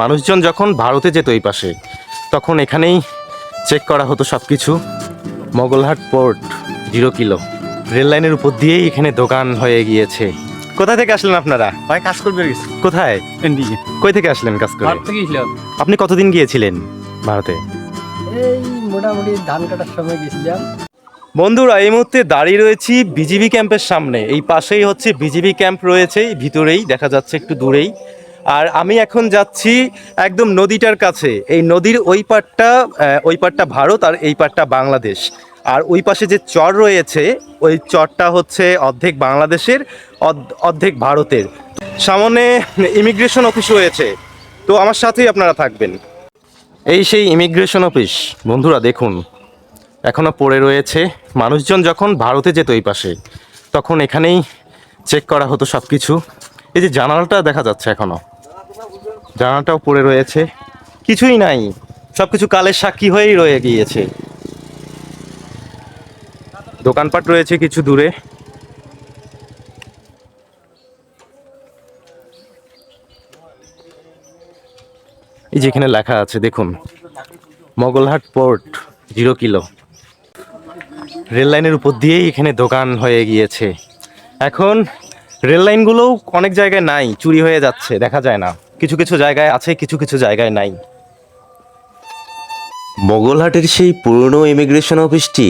মানুষজন যখন ভারতে যেত এই পাশে তখন এখানেই চেক করা হতো সব কিছু Mogalhat port zero kilo rail লাইনের উপর দিয়েই এখানে দোকান হয়ে গিয়েছে। কোথা থেকে আসলেন আপনারা? ভাই কাজ করবে কোথায়? কই থেকে আসলেন কাজ করে আপনি কতদিন গিয়েছিলেন ভারতে? এই মোটামুটি ধান কাটার সময় গেছিলাম বন্ধুরা এই মুহূর্তে দাঁড়িয়ে রয়েছি বিজিবি ক্যাম্পের সামনে। এই পাশেই হচ্ছে বিজিবি ক্যাম্প রয়েছে ভিতরেই দেখা যাচ্ছে একটু দূরেই। আর আমি এখন যাচ্ছি একদম নদীটার কাছে। এই নদীর ওই পারটা ওই পারটা ভারত আর এই পারটা বাংলাদেশ। আর ওই পাশে যে চর রয়েছে, ওই চরটা হচ্ছে অর্ধেক বাংলাদেশের অর্ধেক ভারতের। সামনে ইমিগ্রেশন অফিস রয়েছে। তো আমার সাথেই আপনারা থাকবেন। এই সেই ইমিগ্রেশন অফিস, বন্ধুরা দেখুন, এখনও পড়ে রয়েছে। মানুষজন যখন ভারতে যেত এই পাশে, তখন এখানেই চেক করা হতো সব কিছু এই যে জানালাটা দেখা যাচ্ছে এখনও। জানালাটাও পড়ে রয়েছে। কিছুই নাই। সব কিছু কালের সাক্ষী হয়েই রয়ে গিয়েছে। দোকানপাট রয়েছে কিছু দূরে। এই যেখানে লেখা আছে, দেখুন। Mogalhat port, zero kilo. Rail লাইনের উপর দিয়েই এখানে দোকান হয়ে গিয়েছে। এখন রেল লাইনগুলোও অনেক জায়গায় নাই, চুরি হয়ে যাচ্ছে, দেখা যায় না। কিছু কিছু জায়গায় আছে, কিছু কিছু জায়গায় নাই। মোগলহাটের সেই পুরনো ইমিগ্রেশন অফিসটি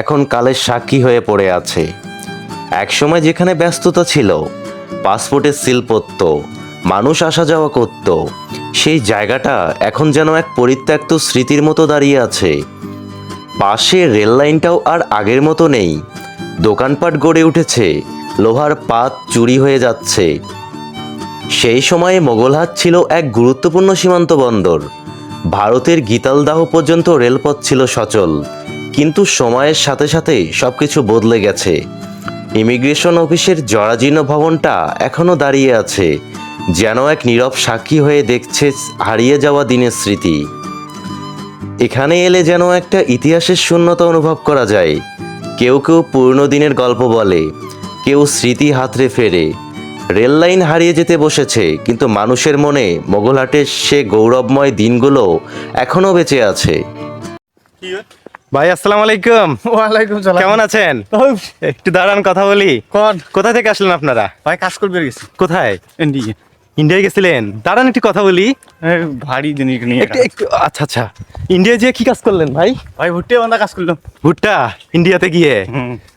এখন কালের সাক্ষী হয়ে পড়ে আছে। একসময় যেখানে ব্যস্ততা ছিল, পাসপোর্টের সিল পড়ত মানুষ আসা যাওয়া করত, সেই জায়গাটা এখন যেন এক পরিত্যক্ত স্মৃতির মতো দাঁড়িয়ে আছে। পাশে রেল লাইনটাও আর আগের মতো নেই। দোকানপাট গড়ে উঠেছে, লোহার পাত চুরি হয়ে যাচ্ছে সেই সময়ে মোগলহাট ছিল এক গুরুত্বপূর্ণ সীমান্ত বন্দর। ভারতের গীতালদাহ পর্যন্ত রেলপথ ছিল সচল, কিন্তু সময়ের সাথে সাথে সব কিছু বদলে গেছে। ইমিগ্রেশন অফিসের জরাজীর্ণ ভবনটা এখনও দাঁড়িয়ে আছে, যেন এক নীরব সাক্ষী হয়ে দেখছে হারিয়ে যাওয়া দিনের স্মৃতি। এখানে এলে যেন একটা ইতিহাসের শূন্যতা অনুভব করা যায়। কেউ কেউ পুরনো দিনের গল্প বলে, কেউ স্মৃতি হাতড়ে ফেরে রেল লাইন হারিয়ে যেতে বসেছে কিন্তু মানুষের মনে মোগলহাটের সে গৌরবময় দিনগুলো এখনও বেঁচে আছে। ভাই আসসালামু আলাইকুম। ওয়ালাইকুম সালাম। কেমন আছেন? একটু দাঁড়ান কথা বলি। কোন? কোথা থেকে আসলেন আপনারা? ভাই কাজ করবে গেছি কোথায়? এনডিএ ইন্ডিয়ায় গেছিলেন? দাঁড়ান একটু কথা বলি। ভারী জিনিস নিয়ে একটু একটু আচ্ছা আচ্ছা। ইন্ডিয়া যেয়ে কি কাজ করলেন ভাই? ভাই ভুট্টে বান্ধা কাজ করলাম। ভুট্টা ইন্ডিয়াতে গিয়ে?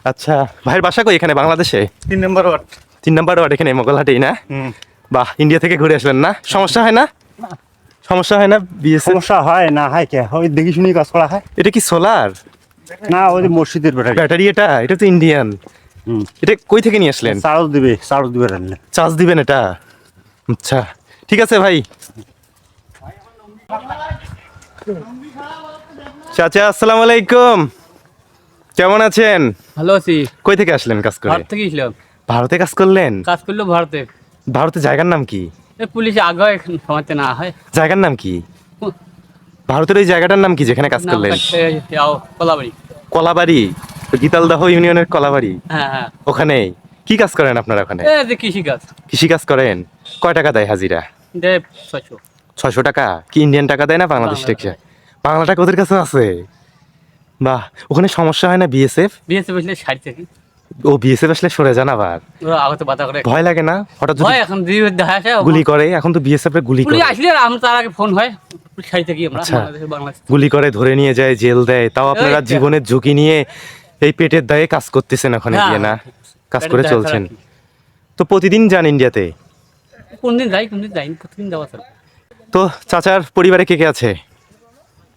আচ্ছা। ভাইয়ের বাসা কই এখানে বাংলাদেশে? তিন নম্বর ওয়ার্ড। তিন নাম্বার ওয়ার্ড এখানে মোগলহাটেই না? বাহ ইন্ডিয়া থেকে ঘুরে আসলেন না? সমস্যা হয় না? সমস্যা হয় না বিএসএফ সমস্যা হয় না হয় কে? ওই দেখি শুনি কাজ করা হয়। এটা কি সোলার না ওই মসজিদের ব্যাটারি। ব্যাটারি এটা? এটা তো ইন্ডিয়ান এটা কই থেকে নিয়ে আসলেন? চার্জ দিবে চার্জ দিবে চার্জ দিবেন এটা? আচ্ছা ঠিক আছে ভাই। চাচা আসসালামু আলাইকুম। কেমন আছেন? ভালো আছি। কই থেকে আসলেন কাজ করে? থেকে ভারতে কাজ করলেন? কাজ করল ভারতে। ভারতের জায়গার নাম কি? পুলিশ আগে এখন না হয়। জায়গার নাম কি? ভারতের ওই জায়গাটার নাম কি যেখানে কাজ করলেন? কলাবাড়ি। কলাবাড়ি? গীতালদাহ ইউনিয়নের কলাবাড়ি? হ্যাঁ হ্যাঁ। ওখানে? কি কাজ করেন আপনারা ওখানে? এই কৃষি কাজ। কৃষি কাজ করেন? কয় টাকা দেয় হাজিরা? ছয়শো। টাকা? কি ইন্ডিয়ান টাকা দেয় না বাংলাদেশ বাংলা টাকা বাংলা টাকা ওদের কাছে আছে? বাহ ওখানে সমস্যা হয় না বিএসএফ ষাট থেকে ও বিএসএফ আসলে সরে যান আবার। আগতে বাধা করে ভয় লাগে না? হঠাৎ যদি এখন দেখা গুলি করে এখন তো বিএসএফ এর গুলি করে। আসলে আমরা তার আগে ফোন হয়। ষাট থেকে আমরা আচ্ছা। গুলি করে ধরে নিয়ে যায় জেল দেয়। তাও আপনারা জীবনের ঝুঁকি নিয়ে এই পেটের দায়ে কাজ করতেছেন ওখানে গিয়ে না। কাজ করে চলছেন। তো প্রতিদিন যান ইন্ডিয়াতে কোন দিন যাই কোন দিন যাই প্রতিদিন যাওয়া স্যার তো চাচার পরিবারে কে কে আছে?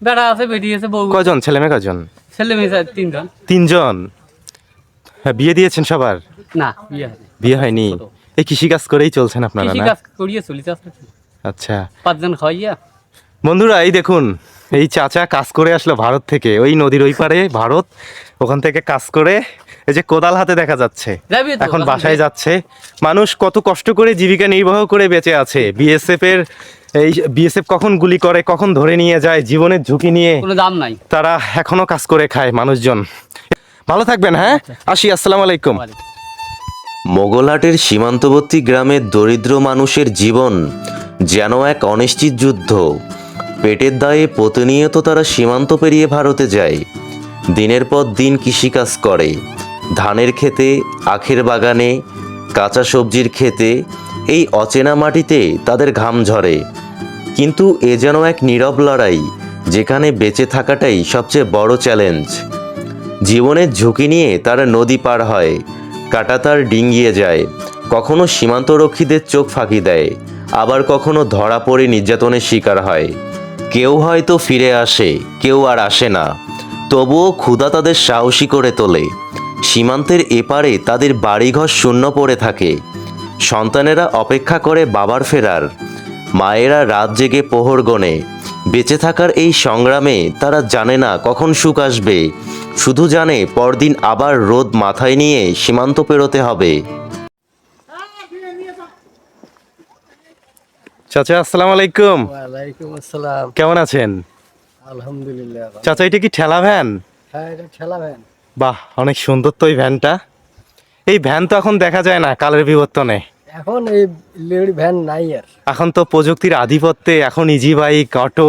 বেড়া আছে বেরিয়ে আছে বউ কজন? ছেলে মেয়ে কজন? ছেলে মেয়ে তিনজন। তিনজন? বিয়ে দিয়েছেন সবার? না বিয়ে হয়নি। বিয়ে হয়নি? এই কৃষি কাজ করেই চলছেন আপনারা কৃষি না? কাজ করিয়ে আছে আচ্ছা। পাঁচজন খাওয়াইয়া। বন্ধুরা এই দেখুন এই চাচা কাজ করে আসলো ভারত থেকে। ওই নদীর ওই পারে ভারত ওখান থেকে কাজ করে এই যে কোদাল হাতে দেখা যাচ্ছে। যাবি তো, এখন বাসায় যাচ্ছে। মানুষ কত কষ্ট করে জীবিকা নির্বাহ করে বেঁচে আছে। বিএসএফ এর এই বিএসএফ কখন গুলি করে কখন ধরে নিয়ে যায় জীবনের ঝুঁকি নিয়ে কোনো দাম নাই। তারা এখনও কাজ করে খায় মানুষজন। ভালো থাকবেন হ্যাঁ? আসি আসসালামু আলাইকুম। মোগলহাটের সীমান্তবর্তী গ্রামের দরিদ্র মানুষের জীবন যেন এক অনিশ্চিত যুদ্ধ। পেটের দায়ে প্রতিনিয়ত তারা সীমান্ত পেরিয়ে ভারতে যায়। দিনের পর দিন কৃষিকাজ করে। ধানের ক্ষেতে আখের বাগানে কাঁচা সবজির ক্ষেতে এই অচেনা মাটিতে তাদের ঘাম ঝরে। কিন্তু এ যেন এক নীরব লড়াই যেখানে বেঁচে থাকাটাই সবচেয়ে বড় চ্যালেঞ্জ জীবনের ঝুঁকি নিয়ে তারা নদী পার হয় কাটাতার ডিঙ্গিয়ে যায়, কখনো সীমান্তরক্ষীদের চোখ ফাঁকি দেয়, আবার কখনো ধরা পড়ে নির্যাতনের শিকার হয়। কেউ হয়তো ফিরে আসে, কেউ আর আসে না, তবুও ক্ষুধা তাদের সাহসী করে তোলে, সীমান্তের এপারে তাদের বাড়িঘর শূন্য পড়ে থাকে, সন্তানেরা অপেক্ষা করে বাবার ফেরার, মায়েরা রাত জেগে পোহর গনে, বেঁচে থাকার এই সংগ্রামে তারা জানে না কখন সুখ আসবে শুধু জানে পরদিন আবার রোদ মাথায় নিয়ে সীমান্ত পেরোতে হবে। চাচা আসসালামু আলাইকুম। ওয়ালাইকুম আসসালাম। কেমন আছেন? আলহামদুলিল্লাহ চাচা এটা কি ঠেলা ভ্যান? হ্যাঁ এটা ঠেলা ভ্যান। বাহ অনেক সুন্দর তো এই ভ্যানটা। এই ভ্যান তো এখন দেখা যায় না কালের বিবর্তনে। এখন এই লেডি ভ্যান নাই আর। এখন তো প্রযুক্তির আধিপত্যে এখন ইজি বাইক অটো।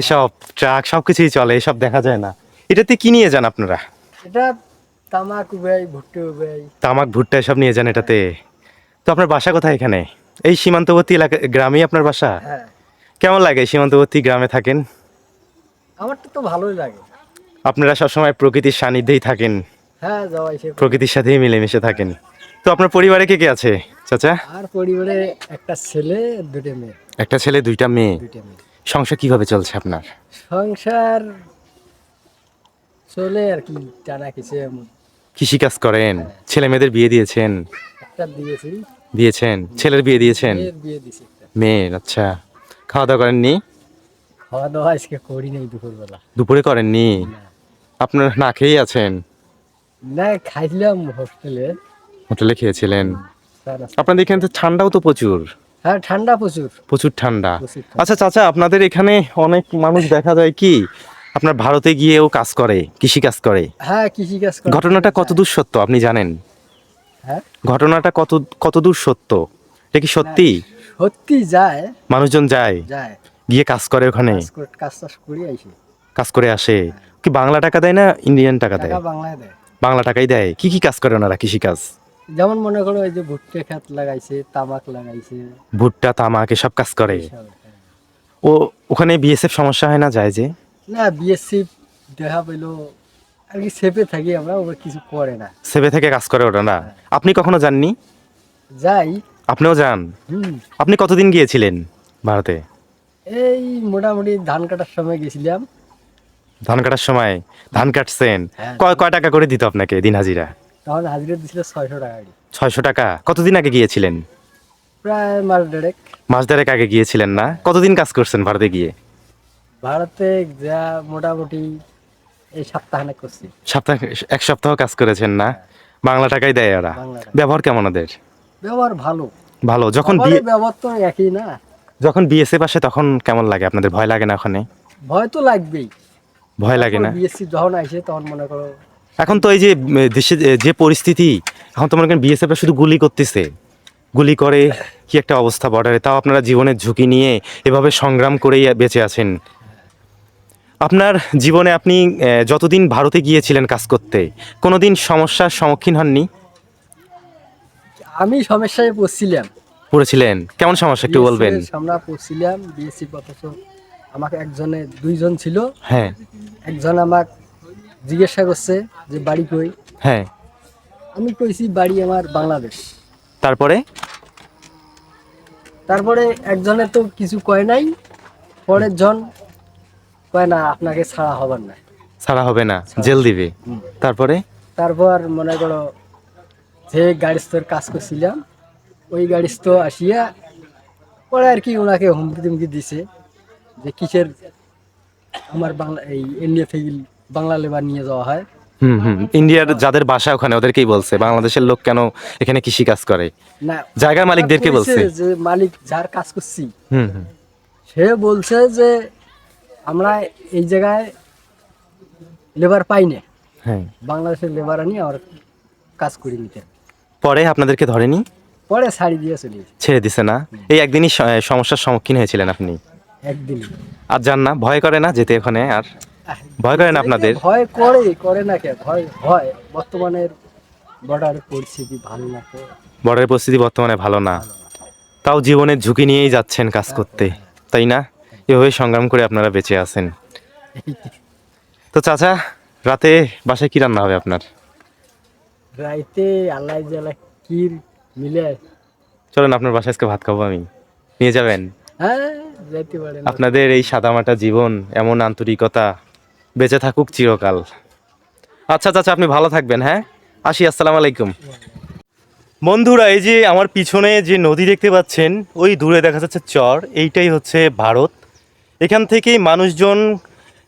এসব ট্রাক সবকিছুই চলে এসব দেখা যায় না। এটাতে কি নিয়ে যান আপনারা? এটা তামাক উবাই ভুট্টি উবাই তামাক ভুট্টা এসব নিয়ে যান এটাতে? তো আপনার বাসা কোথায় এখানে? এই সীমান্তবর্তী এলাকা গ্রামেই আপনার বাসা? হ্যাঁ। কেমন লাগে সীমান্তবর্তী গ্রামে থাকেন? আমার তো ভালোই লাগে। আপনারা সবসময় প্রকৃতির সান্নিধ্যেই থাকেন। হ্যাঁ প্রকৃতির সাথেই মিলেমিশে থাকেন। তো আপনার পরিবারে কে কে আছে চাচা? আর পরিবারে একটা ছেলে দুটো মেয়ে। একটা ছেলে দুইটা মেয়ে। সংসার কীভাবে চলছে আপনার? সংসার চলে আর কি টানা কিছু কৃষি কাজ করেন ছেলে মেয়েদের বিয়ে দিয়েছেন? একটা দিয়েছি। দিয়েছেন? ছেলের বিয়ে দিয়েছেন? মেয়ের বিয়ে দিয়েছি একটা। মেয়ের আচ্ছা। খাওয়া দাওয়া করেননি? খাওয়া দাওয়া আজকে করি নাই দুপুরবেলা। দুপুরে করেননি? আপনার না খেয়েই আছেন? না খাইছিলাম হোস্টেলে। হোটেলে খেয়েছিলেন। আপনাদের এখানে তো ঠান্ডাও তো প্রচুর। হ্যাঁ ঠান্ডা প্রচুর। প্রচুর ঠান্ডা। প্রচুর ঠান্ডা। আচ্ছা চাচা আপনাদের এখানে অনেক মানুষ দেখা যায় কি? আপনার ভারতে গিয়েও কাজ করে কৃষি কাজ করে। হ্যাঁ কৃষি কাজ করে। ঘটনাটা কতদূর সত্য আপনি জানেন? হ্যাঁ? ঘটনাটা কত কতদূর সত্য? এটা কি সত্যি? সত্যি যায়। মানুষজন যায় যায়। গিয়ে কাজ করে ওখানে? কাজ করে টাজ করে আইসে কাজ করে আসে। কি বাংলা টাকা দেয় না ইন্ডিয়ান টাকা দেয়? টাকা বাংলায় দেয়। বাংলা টাকাই দেয়। কি কি কাজ করে ওনারা কৃষি কাজ যেমন মনে করো এই যে ভুট্টে খাত লাগাইছে তামাক লাগাইছে। ভুট্টা তামাক এসব কাজ করে। হ্যাঁ। ও ওখানে বিএসএফ সমস্যা হয় না যায় যে? না বিএসসি দেখা পেল আর কি সেপে থাকি আমরা ওরা কিছু করে না। সেবে থেকে কাজ করে ওটা না? আপনি কখনো যাননি? যাই। আপনিও যান? হুম। আপনি কতদিন গিয়েছিলেন ভারতে? এই মোটামুটি ধান কাটার সময় গেছিলাম। ধান কাটার সময়? ধান কাটছেন? হ্যাঁ। কয় কয় টাকা করে দিত আপনাকে দিন হাজিরা? তখন হাজিরা দিছিল ছয়শো টাকা। ছয়শো টাকা। কতদিন আগে গিয়েছিলেন? প্রায় মাস দেড়েক। মাস দেড়েক আগে গিয়েছিলেন না? কতদিন কাজ করছেন ভারতে গিয়ে? ভারতে যা মোটামুটি এই সপ্তাহখানেক করছি। সপ্তাহ এক সপ্তাহ কাজ করেছেন না? বাংলা টাকাই দেয় ওরা। ব্যবহার কেমন ওদের? ব্যবহার ভালো। ভালো। যখন ব্যবহার তো একই না। যখন বিএসএফ আসে তখন কেমন লাগে? আপনাদের ভয় লাগে না ওখানে? ভয় তো লাগবেই। ভয় লাগে না? বিএসসি যখন আইসে তখন মনে করো এখন তো এই যে দেশে যে- যে পরিস্থিতি এখন তো মনে করেন বিএসএফ শুধু গুলি করতেছে। গুলি করে কি একটা অবস্থা বর্ডারে তাও আপনারা জীবনের ঝুঁকি নিয়ে এভাবে সংগ্রাম করেই বেঁচে আছেন। আপনার জীবনে আপনি যতদিন ভারতে গিয়েছিলেন কাজ করতে কোনোদিন সমস্যার সম্মুখীন হননি? আমি সমস্যায় পড়ছিলাম। পড়েছিলেন? কেমন সমস্যা একটু বলবেন? আমরা পড়ছিলাম বিএসসি অথচ আমাকে একজনে দুইজন ছিল। হ্যাঁ। একজন আমাক জিজ্ঞাসা করছে যে বাড়ি কই? হ্যাঁ। আমি কইছি বাড়ি আমার বাংলাদেশ। তারপরে? তারপরে একজনে তো কিছু কয় নাই পরের জন কয় না আপনাকে ছাড়া হবার না ছাড়া হবে না জেল দিবে। তারপরে? তারপর মনে করো যে গাড়িস্তর কাজ করছিলাম ওই গাড়িস্থ আসিয়া পরে আর কি ওনাকে হুমকি তুমকি দিছে যে কিসের আমার বাংলা এই ইন্ডিয়া থেকে বাংলা লেবার নিয়ে যাওয়া হয়। হুম হুম। ইন্ডিয়ার যাদের বাসা ওখানে ওদেরকেই বলছে বাংলাদেশের লোক কেন এখানে কৃষি কাজ করে? না জায়গার মালিকদেরকে বলছে। যে মালিক যার কাজ করছি হুম হুম। সে বলছে যে আমরা এই জায়গায় লেবার পাই না হ্যাঁ। বাংলাদেশের লেবার আনি আমার কাজ করে নিতে। পরে আপনাদেরকে ধরেনি? পরে শাড়ি দিয়ে চলে গেছে। ছেড়ে দিছে না? এই একদিনই স- সমস্যার সম্মুখীন হয়েছিলেন আপনি? একদিন আর যান না ভয় করে না যেতে ওখানে আর? ভয় করে না আপনাদের? ভয় করে করে না কে? ভয় হয় বর্তমানের বর্ডার পরিস্থিতি ভালো না তো। বর্ডারের পরিস্থিতি বর্তমানে ভালো না। তাও জীবনের ঝুঁকি নিয়েই যাচ্ছেন কাজ করতে তাই না? এভাবে সংগ্রাম করে আপনারা বেঁচে আছেন। তো চাচা রাতে বাসায় কি রান্না হবে আপনার? রাইতে আল্লাহ জ্বালা কির মিলে। চলেন আপনার বাসায় আজকে ভাত খাব আমি। নিয়ে যাবেন? হ্যাঁ আপনাদের এই সাদামাটা জীবন এমন আন্তরিকতা বেঁচে থাকুক চিরকাল। আচ্ছা চাচা আপনি ভালো থাকবেন হ্যাঁ? আসি আসসালামু আলাইকুম। বন্ধুরা এই যে আমার পিছনে যে নদী দেখতে পাচ্ছেন ওই দূরে দেখা যাচ্ছে চর এইটাই হচ্ছে ভারত। এখান থেকেই মানুষজন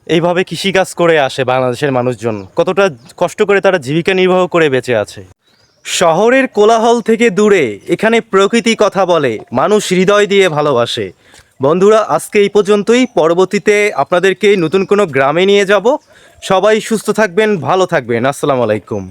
এইভাবে কৃষিকাজ করে আসে বাংলাদেশের মানুষজন। কতটা কষ্ট করে তারা জীবিকা নির্বাহ করে বেঁচে আছে। শহরের কোলাহল থেকে দূরে এখানে প্রকৃতি কথা বলে, মানুষ হৃদয় দিয়ে ভালোবাসে। বন্ধুরা, আজকে এই পর্যন্তই। পরবর্তীতে আপনাদেরকে নতুন কোনো গ্রামে নিয়ে যাব। সবাই সুস্থ থাকবেন, ভালো থাকবেন। আসসালামু আলাইকুম।